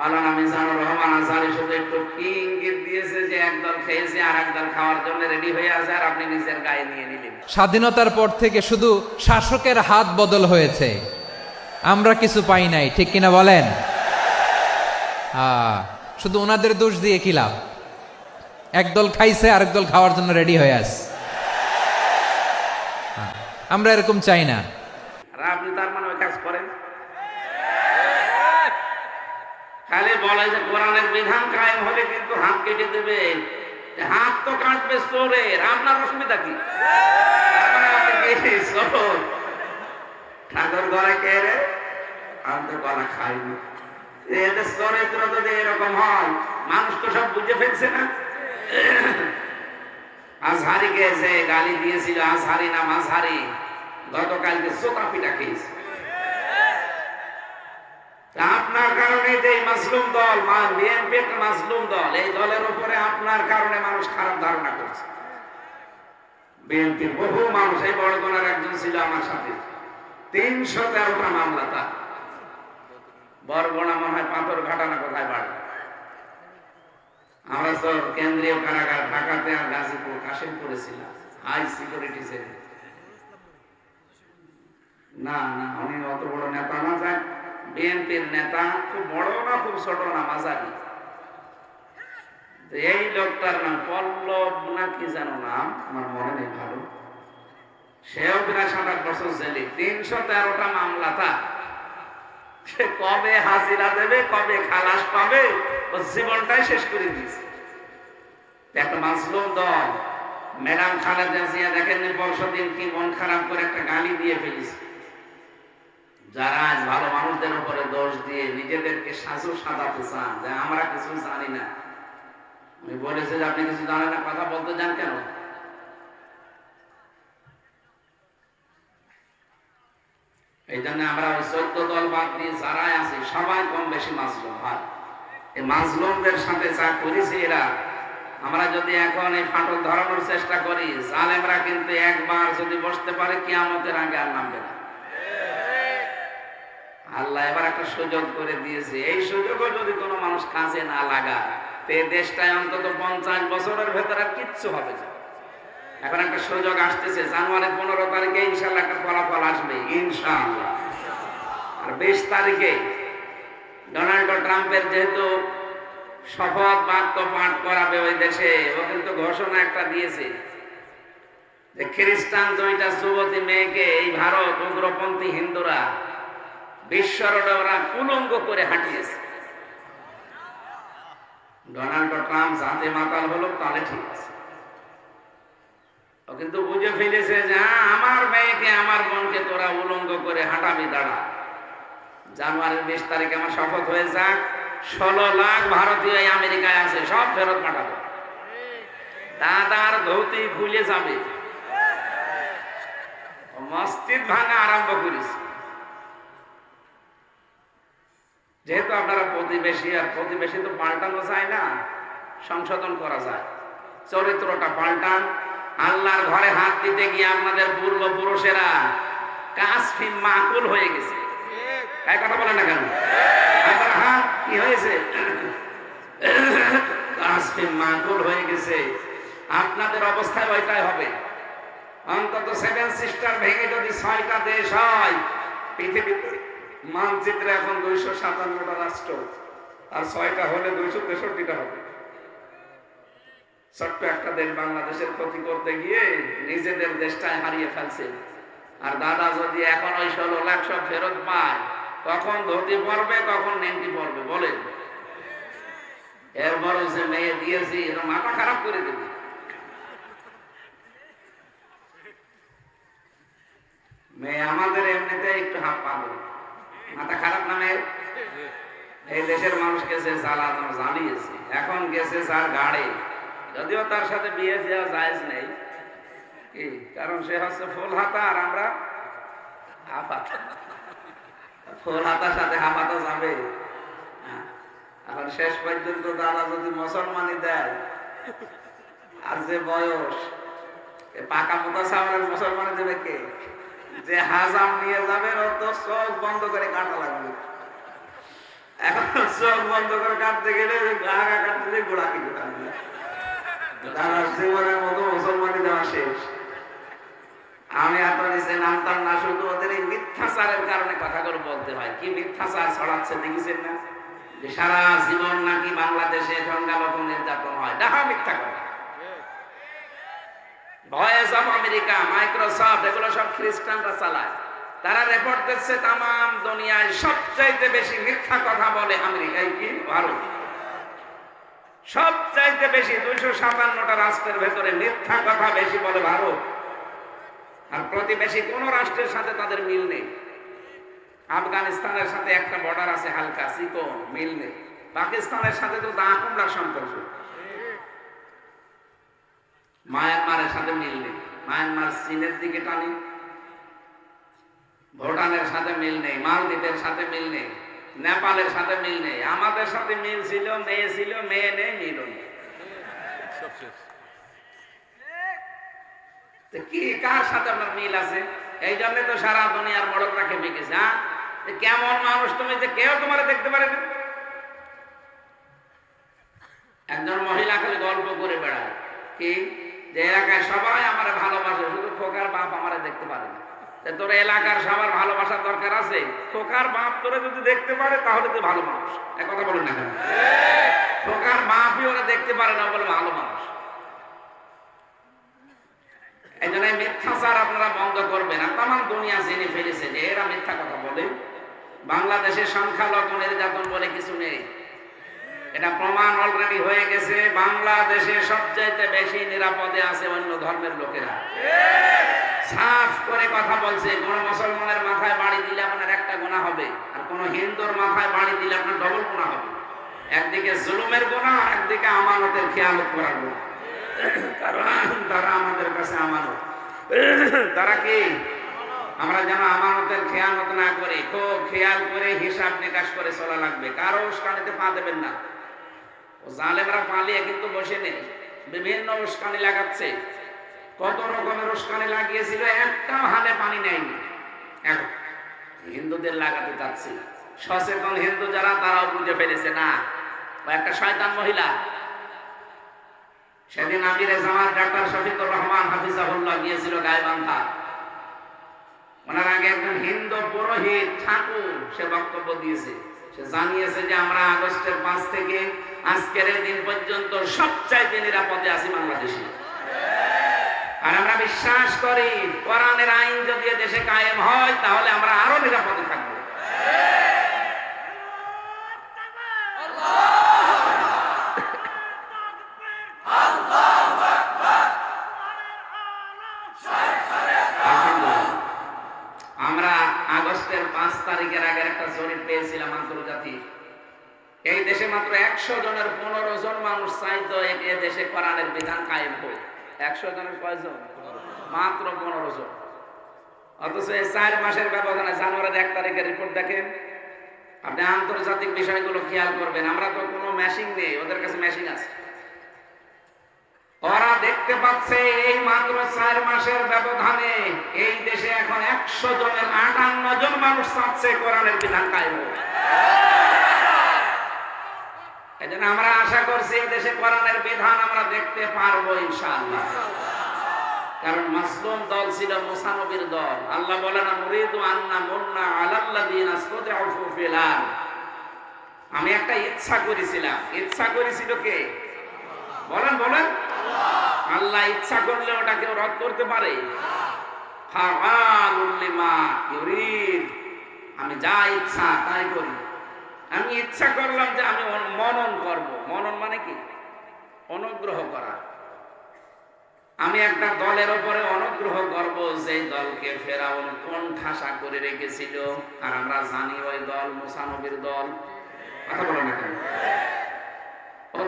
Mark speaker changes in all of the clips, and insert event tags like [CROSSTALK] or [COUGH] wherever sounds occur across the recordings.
Speaker 1: মাওলানা মিজানুর রহমান আজহারি শুধু একটু ইঙ্গিত দিয়েছে যে একদল খেয়েছে আর একদল খাওয়ার জন্য রেডি হয়ে আছে আর আপনি নিজের গায়ে নিয়ে নিলেন।
Speaker 2: স্বাধীনতার পর থেকে শুধু শাসকের হাত বদল হয়েছে। আমরা কিছু পাই নাই ঠিক কিনা বলেন? শুধু ওনাদের দোষ দিয়ে কি লাভ? একদল খাইছে আরেক দল খাওয়ার জন্য রেডি হয়ে আস আমরা এরকম চাই না।
Speaker 1: আপনি তার মানে ওই কাজ করেন খালি বলে যে কোরআনের বিধান কায়েম হলে কিন্তু হাত কেটে দেবে। হাত তো কাটবে চোরের, আপনার অসুবিধা কি? ঠাকুর ঘরে কে রে? আমি তো গলা খাইনি। এরকম হয়, মানুষ তো সব বুঝে ফেলছে না। আজহারি গেছে গালি দিয়েছিল, আজহারি না মাঝহারি, গতকালকে চোখা পিঠা খেয়েছে। আপনার কারণে যে মাসলুম দল বিএনপি একটা মাসলুম দল, এই দলের উপরে আপনার কারণে মানুষ খারাপ ধারণা করছে। বিএনপির বহু মানুষ, এই বড়গোনার একজন ছিল আমার সাথে। তিনশো তেরোটা মামলা তার। বরগোনা মনে হয় পাথর ঘাটানা কোথায় বাড়ে? আমরা তো কেন্দ্রীয় কারাগার ঢাকাতে আর গাজীপুর, কাশিমপুরে ছিলাম। হাই সিকিউরিটি না না, উনি অত বড় নেতা না যান বিএনপির নেতা, খুব বড় না, খুব ছোট না, মাঝারি। এই লোকটার নাম পল্লব না কি জানো নাম? আমার মনে নেই ভালো। সেও প্রায় সাত আট বছর জেলে। তিনশো তেরোটা মামলা তা সে কবে হাজিরা দেবে, কবে খালাস পাবে, ও জীবনটাই শেষ করে দিয়েছে। একটা মাসলুম দল। ম্যাডাম খালেদা জিয়া দেখেননি পরশুদিন কি মন খারাপ করে একটা গালি দিয়ে ফেলেছে। যারা আজ ভালো মানুষদের উপরে দোষ দিয়ে নিজেদেরকে সাজু সাজাতে চান, যে আমরা কিছু জানি না। উনি বলেছে যে, আপনি কিছু জানেন না, কথা বলতে যান কেন? এই জন্য আমরা ওই চোদ্দ দল বাদ দিয়ে যারাই আছি, সবাই কম বেশি মাজলুম হয়। এই মাজলুমদের সাথে যা করেছে এরা, আমরা যদি এখন এই ফাটল ধরানোর চেষ্টা করি, জালেমরা কিন্তু একবার যদি বসতে পারে, কিয়ামতের আগে আর নামবে না। আল্লাহ এবার একটা সুযোগ করে দিয়েছে। এই সুযোগও যদি কোনো মানুষ কাজে না লাগায়, তো এই দেশটায় অন্তত পঞ্চাশ বছরের ভেতরে কিচ্ছু হবে এখন একটা সুযোগ আসতেছে, জানুয়ারি পনেরো তারিখে ইনশাল্লাহ একটা ফলাফল আসবে, ইনশাআল্লাহ। আর বিশ তারিখে ডোনাল্ড ট্রাম্পের যেহেতু শপথ বাক্য পাঠ করাবে ওই দেশে, ও কিন্তু ঘোষণা একটা দিয়েছে যে খ্রিস্টান দুইটা যুবতী মেয়েকে এই ভারত, উগ্রপন্থী হিন্দুরা বিশ্বরোডে ওরা কুলঙ্গ করে হাঁটিয়েছে। ডোনাল্ড ট্রাম্প মাতাল হলো তাহলে ঠিক আছে। কিন্তু বুঝে ফেলেছে যে হ্যাঁ, আমার মেয়েকে আমার বোনকে তোরা উলঙ্গ করে হাঁটাবি দাঁড়া। জানুয়ারির বিশ তারিখে আমার শপথ হয়ে যাক ষোলো লাখ ভারতীয় আমেরিকায় আছে সব ফেরত পাঠাবো। দাদার ধৌতি খুলে যাবে। মসজিদ ভাঙা আরম্ভ করেছে। যেহেতু আপনারা প্রতিবেশী, আর প্রতিবেশী তো পাল্টানো যায় না, সংশোধন করা যায়। চরিত্রটা পাল্টান, আল্লাহর ঘরে হাত দিতে গিয়ে আপনাদের পূর্বপুরুষেরা কাশফিন মাকুল হয়ে গেছে। কথা বলে না কেন? আপনার হাত কি হয়েছে? কাশফিন মাকুল হয়ে গেছে। আপনাদের অবস্থায় ওইটাই হবে। অন্তত সেভেন সিস্টার ভেঙে যদি ছয়টা দেশ হয়, পৃথিবীতে মানচিত্রে এখন দুইশো সাতান্নটা রাষ্ট্র। আর ছয়টা হলে দুইশো তেষট্টিটা হবে। ছোট্ট একটা দেশ বাংলাদেশের ক্ষতি করতে গিয়ে নিজেদের দেশটাই হারিয়ে ফেলছে। আর দাদা যদি এখন ওই ষোলো লাখ সব ফেরত পায়, কখন ধুতি পড়বে কখন নেংটি পড়বে বলেন। এরপরও যে মেয়ে দিয়েছি এটা মাথা খারাপ করে দেবে। মেয়ে আমাদের এমনিতে একটু হাত পাবে মাথা খারাপ না, মেয়ের? এই দেশের মানুষকে সে জ্বালানো জ্বালিয়েছে এখন গেছে স্যার গাড়ি। যদিও তার সাথে বিয়ে দেওয়া জায়েজ নেই, কি? কারণ সে হচ্ছে ফুল হাতা আর আমরা হাফ ফুল হাতার সাথে হাফ হাতা যাবে। হ্যাঁ। এখন শেষ পর্যন্ত দাদা যদি মুসলমানই দেয়, আর যে বয়স পাকা মোতা সামনের মুসলমানে দেবে কে? যে হাজাম নিয়ে যাবে ওর তো চোখ বন্ধ করে কাটা লাগবে। এখন চোখ বন্ধ করে কাটতে গেলে আগা কাটতে গোড়া কি গোড়া তারা জীবনের মতো মুসলমানি দেওয়া শেষ। আমি না, শুধু ওদের বলতে হয়। কি ছড়াচ্ছে সারা জীবন নাকি বাংলাদেশে নির্যাতন হয়। দেখা মিথ্যা কথা। ভয়েস অফ আমেরিকা মাইক্রোসফট এগুলো সব খ্রিস্টানরা চালায়। তারা রেপোর্ট দিচ্ছে তাম দুনিয়ায় সবচাইতে বেশি মিথ্যা কথা বলে আমেরিকায় কি? ভারত। সবচাইতে বেশি দুইশো সাতান্নটা রাষ্ট্রের ভেতরে মিথ্যা কথা বেশি বলে ভারত। আর প্রতিবেশী কোন রাষ্ট্রের সাথে তাদের মিল নেই। আফগানিস্তানের সাথে একটা বর্ডার আছে হালকা চিকন মিল নেই। পাকিস্তানের সাথে তো দা সম্পর্ক। মায়ানমারের সাথে মিল নেই। মায়ানমার চীনের দিকে টানি। ভুটানের সাথে মিল নেই। মালদ্বীপের সাথে মিল নেই। নেপালের সাথে মিল নেই। আমাদের সাথে মিল ছিল, মেয়ে ছিল, মেয়ে নেই, মিল কি, কার সাথে আপনার মিল আছে? এই জন্য তো সারা দুনিয়ার মডকরা খেপে গেছে হ্যাঁ? কেমন মানুষ তুমি যে কেউ তোমার দেখতে পারে একজন মহিলা খালি গল্প করে বেড়ায়। কি? যে এলাকায় সবাই আমার ভালোবাসে, শুধু খোকার বাপ আমারে দেখতে পারে না। তোর এলাকার সবার ভালোবাসার দরকার আছে? খোকার বাপ তোরে যদি দেখতে পারে, তাহলে তুই ভালো মানুষ। এক কথা বলুন না খোকার বাপই ওরা দেখতে পারে না বলে ভালো মানুষ। এই জন্য মিথ্যাচার আপনারা বন্ধ করবেন। আর তাম দুনিয়া জেনে ফেলেছে যে এরা মিথ্যা কথা বলে। বাংলাদেশের সংখ্যালঘু নির্যাতন বলে কিছু নেই। এটা প্রমাণ অলরেডি হয়ে গেছে, বাংলাদেশে সবচাইতে বেশি নিরাপদে আছে অন্য ধর্মের লোকেরা। সাফ করে কথা বলছে, কোন মুসলমানের মাথায় বাড়ি দিলে আপনার একটা গোনা হবে, আর কোন হিন্দুর মাথায় বাড়ি দিলে আপনার ডবল গোনা হবে। একদিকে জুলুমের গোনা আর একদিকে আমানতের খেয়ালত করার গোনা কারণ তারা আমাদের কাছে আমানত। তারা কি? আমরা যেন আমানতের খেয়ালত না করে, খুব খেয়াল করে হিসাব নিকাশ করে চলা লাগবে। কারও উস্কানিতে পা দেবেন না। জালেমরা পালিয়ে কিন্তু বসে নেই। বিভিন্ন উস্কানি লাগাচ্ছে। কত রকমের উস্কানি লাগিয়েছিল, একটাও হালে পানি নেয়নি। হিন্দুদের লাগাতে যাচ্ছে সচেতন হিন্দু যারা, তারাও বুঝে ফেলেছে, না একটা শয়তান মহিলা। সেদিন আমিরে জামাত ডাক্তার শফিকুর রহমান হাফিজাহুল্লাহ গিয়েছিল গায়বান্ধা ওনার আগে একজন হিন্দু পুরোহিত ঠাকুর সে বক্তব্য দিয়েছে। সে জানিয়েছে যে আমরা আগস্টের পাঁচ থেকে আজকের দিন পর্যন্ত সবচাইতে নিরাপদে আছি বাংলাদেশে। আর আমরা বিশ্বাস করি, কোরআনের আইন যদি দেশে কায়েম হয়, তাহলে আমরা আরও নিরাপদে থাকব আলহামদুলিল্লাহ। আমরা আগস্টের পাঁচ তারিখের আগের একটা জরিপ পেয়েছিলাম আন্তর্জাতিক এই দেশে মাত্র একশো জনের পনেরো জন মানুষ চাইতো এ- দেশে কোরআনের বিধান কায়েম হোক একশো জনের কয়জন? মাত্র পনেরো জন। অথচ এই চার মাসের ব্যবধানে জানুয়ারির এক তারিখের রিপোর্ট দেখেন। আপনি আন্তর্জাতিক বিষয়গুলো খেয়াল করবেন। আমরা তো কোনো মেশিন নেই, ওদের কাছে মেশিন আছে। ওরা দেখতে পাচ্ছে এই মাত্র চার মাসের ব্যবধানে এই দেশে এখন একশো জনের আটান্ন জন মানুষ চাচ্ছে কোরআনের বিধান কায়েম হোক। এই জন্য আমরা আশা করছি দেশে কোরআনের বিধান আমরা দেখতে পারব ইনশাআল্লাহ। কারণ মাসলুম দল ছিল মুসানবীর দল। আল্লাহ বলেন মুরিদু আন্না মুন্না আলাল্লাযিন আসতাদউ ফিল আমি একটা ইচ্ছা করেছিলাম। ইচ্ছা করেছিল কে? বলেন বলেন। আল্লাহ ইচ্ছা করলে ওটা কেউ রদ করতে পারে। আমি যা ইচ্ছা তাই করি। আমি ইচ্ছা করলাম যে আমি মনন করব। মনন মানে কি? অনুগ্রহ করা। আমি একটা দলের ওপরে অনুগ্রহ করব যে দলকে ফেরাউন কোন ঠাসা করে রেখেছিল। আর আমরা জানি ওই দল মুসানবীর দল। কথা বলো না কেন?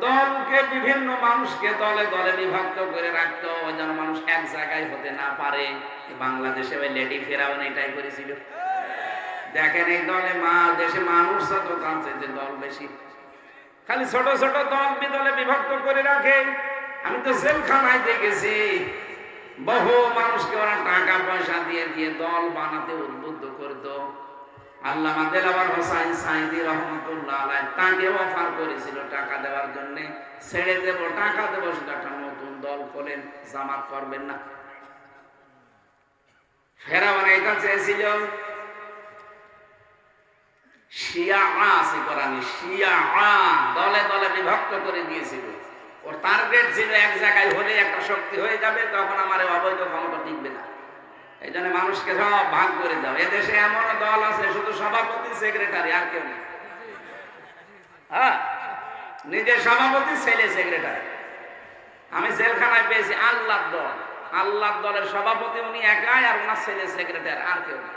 Speaker 1: দলকে বিভিন্ন মানুষকে দলে দলে বিভক্ত করে রাখতো। ওই যেন মানুষ এক জায়গায় হতে না পারে। বাংলাদেশে ওই লেডি ফেরাউন এটাই করেছিল। দেখেন এই দলে মা, দেশে মানুষ যে দল বেশি। খালি ছোট ছোট দল বিদলে বিভক্ত করে রাখে। আমি তো জেলখানায় দেখেছি। বহু মানুষকে ওরা টাকা পয়সা দিয়ে দিয়ে দল বানাতে উদ্বুদ্ধ করতো। আল্লামা হোসাইন সাইদি রহমতুল্লাহ আলাই অফার করেছিল টাকা দেওয়ার জন্য। ছেড়ে দেব, টাকা দেবো সেটা একটা নতুন দল খোলেন, জামাত করবেন না। ফেরাউন এটা চেয়েছিল। শিয়া দলে দলে বিভক্ত করে দিয়েছিল। ওর এক জায়গায় হলে একটা শক্তি হয়ে যাবে, তখন আমার টিকবে না। এই জন্য মানুষকে সব ভাগ করে দাও। এদেশে এমন দল আছে, শুধু সভাপতি সেক্রেটারি আর কেউ নেই। হ্যাঁ নিজের সভাপতি, ছেলে সেক্রেটারি আমি জেলখানায় পেয়েছি আল্লাহ দল। আল্লাহ দলের সভাপতি উনি একাই, আর ওনার ছেলে সেক্রেটারি আর কেউ নেই।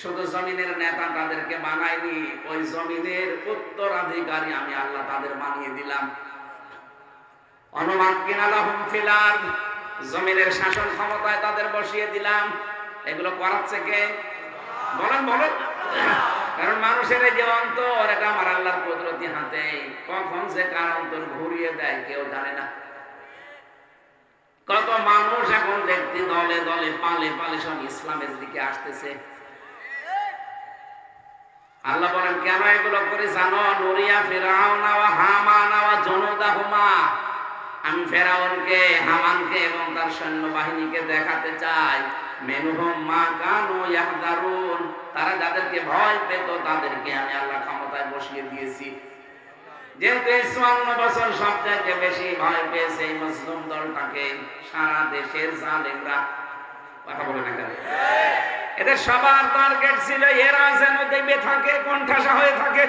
Speaker 1: শুধু জমিনের নেতা তাদেরকে বানায়নি, ওই জমিনের উত্তরাধিকারী আমি আল্লাহ তাদের বানিয়ে দিলাম। অনুমান কিনালাহুম ফিলার জমিনের শাসন ক্ষমতায় তাদের বসিয়ে দিলাম। এগুলো করাচ্ছে কে? বলেন বলেন। কারণ মানুষের এই যে অন্তর, এটা আমার আল্লাহর কুদরতি হাতে। কখন যে কার অন্তর ঘুরিয়ে দেয়, কেউ জানে না। কত মানুষ এখন দেখতে দলে দলে পালে পালে সব ইসলামের দিকে আসতেছে। আল্লাহ বলেন, কেন এগুলো করে জানো? নুরিয়া ফেরাও নাওয়া হামা নাওয়া জনদা হুমা। আমি ফেরাউনকে, হামানকে এবং তার সৈন্যবাহিনীকে দেখাতে চাই। মেনুহম মা কানু ইয়াহদারুন। তারা যাদেরকে ভয় পেত, তাদেরকে আমি আল্লাহ ক্ষমতায় বসিয়ে দিয়েছি। যেহেতু এই বছর বেশি ভয় পেয়েছে এই মুসলিম দলটাকে, সারা দেশের জালেমরা। কথা বলে না কেন এদের সবার টার্গেট ছিল এরা যেন দেখবে থাকে, কণ্ঠাসা হয়ে থাকে।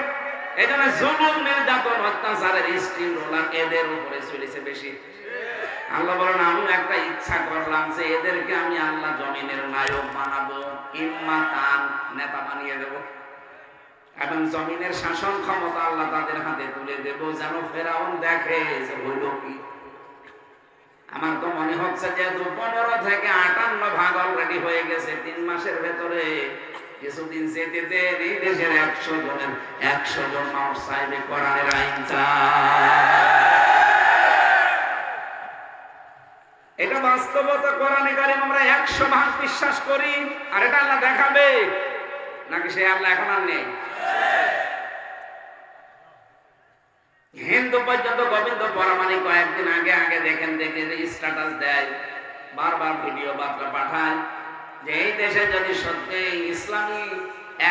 Speaker 1: এই জন্য জুলুম, নির্যাতন, অত্যাচারের স্ত্রী রোলার এদের উপরে চলেছে বেশি। আল্লাহ বলেন, আমি একটা ইচ্ছা করলাম যে এদেরকে আমি আল্লাহ জমিনের নায়ক বানাবো, ইম্মা তান নেতা বানিয়ে দেব। এবং জমিনের শাসন ক্ষমতা আল্লাহ তাদের হাতে তুলে দেব, যেন ফেরাউন দেখে যে হইল কি। আমার তো মনে হচ্ছে যেহেতু পনেরো থেকে আটান্ন ভাগ অলরেডি হয়ে গেছে, তিন মাসের ভেতরে। কিছুদিন যেতে এই দেশের একশো জনের, একশো জন মানুষ চাইবে কোরআনের আইন এটা বাস্তবতা, কোরআনে কারিম আমরা একশো ভাগ বিশ্বাস করি, আর এটা আল্লাহ দেখাবে। নাকি সে আল্লাহ এখন আর নেই? হিন্দু পর্যন্ত গোবিন্দ পরামানি কয়েকদিন আগে আগে দেখেন, দেখে স্ট্যাটাস দেয়। বারবার ভিডিও বার্তা পাঠায় যে এই দেশে যদি সত্যি ইসলামী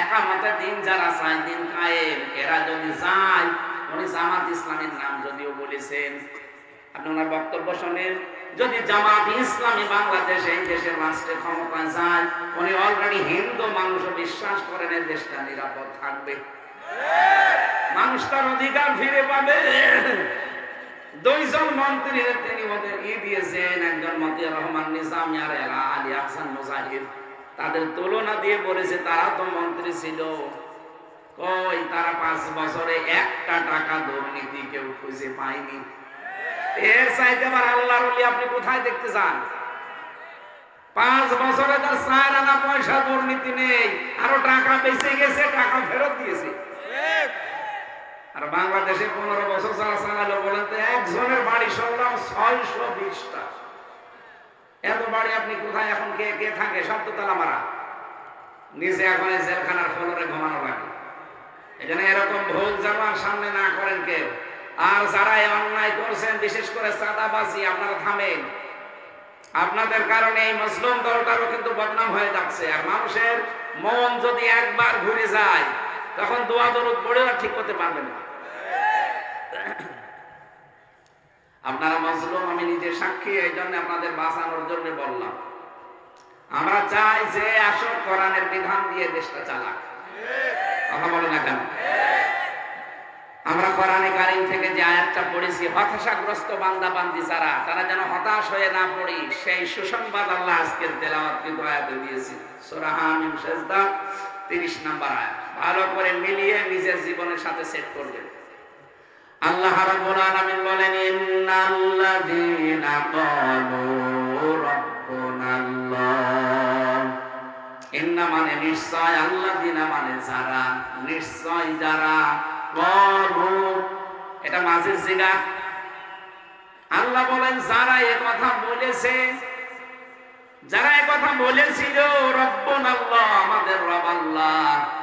Speaker 1: একামতে দিন যারা চায়, দিন কায়েম, এরা যদি যায়, উনি জামাত ইসলামের নাম যদিও বলেছেন। আপনি ওনার বক্তব্য শোনেন, যদি জামাত ইসলামী বাংলাদেশ এই দেশের রাষ্ট্রের ক্ষমতায় যায়, উনি অলরেডি হিন্দু মানুষ বিশ্বাস করেন এই দেশটা নিরাপদ থাকবে। মানুষ অধিকার ফিরে পাবে। দুইজন মন্ত্রী তিনি ওদের ই দিয়েছেন, একজন মতিয়া রহমান, নিজাম আর আলী আহসান মুজাহিদ তাদের তুলনা দিয়ে বলেছে, তারা তো মন্ত্রী ছিল। কই, তারা পাঁচ বছরে একটা টাকা দুর্নীতি কেউ খুঁজে পায়নি। এর চাইতে আবার আল্লাহর আপনি কোথায় দেখতে চান পাঁচ বছরে তার চার আনা পয়সা দুর্নীতি নেই, আরও টাকা বেঁচে গেছে, টাকা ফেরত দিয়েছে। আর বাংলাদেশে পনেরো বছর যারা চালালো বলেন তো একজনের বাড়ি শুনলাম ছয়শো বিশটা। এত বাড়ি আপনি কোথায় এখন? কে কে থাকে? সব তো তালা মারা নিজে এখন জেলখানার ফলরে ঘুমানো লাগে। এখানে এরকম ভুল আর সামনে না করেন কেউ। আর যারা অন্যায় করছেন, বিশেষ করে চাঁদাবাজি, আপনারা থামেন। আপনাদের কারণে এই মুসলিম দলটারও কিন্তু বদনাম হয়ে যাচ্ছে। আর মানুষের মন যদি একবার ঘুরে যায়, তখন দোয়া দরুদ পড়েও ঠিক করতে পারবেন না। [COUGHS] আপনারা মজলুম, আমি নিজে সাক্ষী এই জন্য আপনাদের বাঁচানোর জন্য বললাম। আমরা চাই যে আসল কোরআনের বিধান দিয়ে দেশটা চালাক। কথা বলে না কেন? আমরা কোরআনে কারিম থেকে যে আয়াতটা পড়েছি, হতাশাগ্রস্ত বান্দা বান্দি যারা, তারা যেন হতাশ হয়ে না পড়ি, সেই সুসংবাদ আল্লাহ আজকের তেলাওয়াত কিন্তু আয়াতে দিয়েছি সূরা হামিম সেজদা তিরিশ নাম্বার আয়াত। ভালো করে মিলিয়ে নিজের জীবনের সাথে সেট করবেন। আল্লাহ রাব্বুল আলামিন বলেন, ইন্নাল্লাযীনা ক্বালু রাব্বুনাল্লাহ। ইন্না মানে নিশ্চয়, আল্লাযীনা মানে যারা। নিশ্চয় যারা ক্বালু। এটা মাঝের জিগা আল্লাহ বলেন, যারা এ কথা বলেছে, যারা এ কথা বলেছিল রব্বন আল্লাহ আমাদের রব আল্লাহ।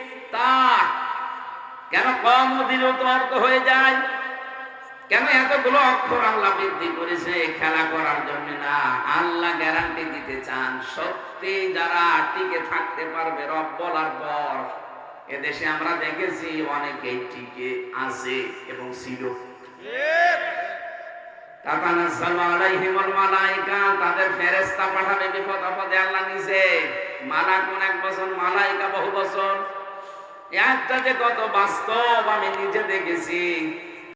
Speaker 1: তা কেন কম দিলেও তো অর্থ হয়ে যায়? কেন এতগুলো অক্ষর আল্লাহ বৃদ্ধি করেছে খেলা করার জন্য না? আল্লাহ গ্যারান্টি দিতে চান। সত্যি যারা টিকে থাকতে পারবে রব বলার পর, এদেশে আমরা দেখেছি অনেকেই টিকে আছে এবং ছিল। তাদের নিজে। মালাকুন এক বছর মালাইকা বহু বছর একটা যে কত বাস্তব আমি নিজে দেখেছি।